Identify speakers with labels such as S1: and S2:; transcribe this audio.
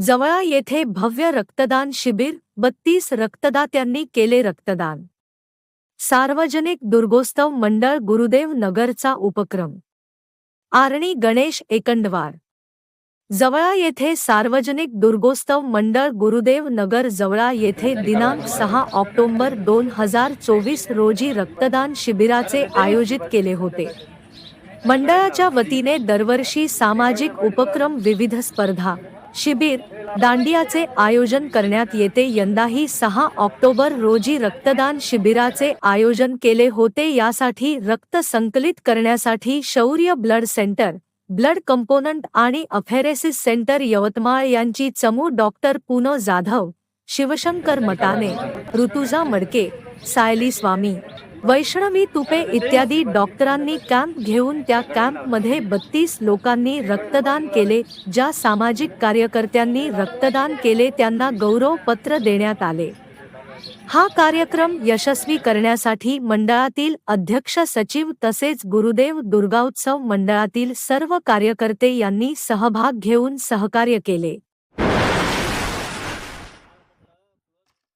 S1: जवळा येथे भव्य रक्तदान शिबिर बत्तीस रक्तदात्यांनी केले रक्तदान. सार्वजनिक दुर्गोत्सव मंडळ गुरुदेव नगरचा उपक्रम. आरणी गणेश एकंडवार. जवळा येथे सार्वजनिक दुर्गोत्सव मंडळ गुरुदेव नगर जवळा येथे दिनांक सहा ऑक्टोबर दोन हजार चोवीस रोजी रक्तदान शिबिराचे आयोजित केले होते. मंडळाच्या वतीने दरवर्षी सामाजिक उपक्रम विविध स्पर्धा शिबिर दांडियाचे आयोजन करण्यात येते. यंदाही सहा ऑक्टोबर रोजी रक्तदान शिबिराचे आयोजन केले होते. यासाठी रक्त संकलित करण्यासाठी शौर्य ब्लड सेंटर ब्लड कंपोनंट आणि अफेरेसिस सेंटर यवतमाळ यांची चमू डॉक्टर पुनो जाधव शिवशंकर मटाने ऋतुजा मडके सायली स्वामी वैष्णवी तुपे इत्यादी डॉक्टरांनी कॅम्प घेऊन त्या कॅम्पमध्ये बत्तीस लोकांनी रक्तदान केले ज्या सामाजिक कार्यकर्त्यांनी रक्तदान केले त्यांना गौरव पत्र देण्यात आले. हा कार्यक्रम यशस्वी करण्यासाठी मंडळातील अध्यक्ष सचिव तसेच गुरुदेव दुर्गाउत्सव मंडळातील सर्व कार्यकर्ते यांनी सहभाग घेऊन सहकार्य केले.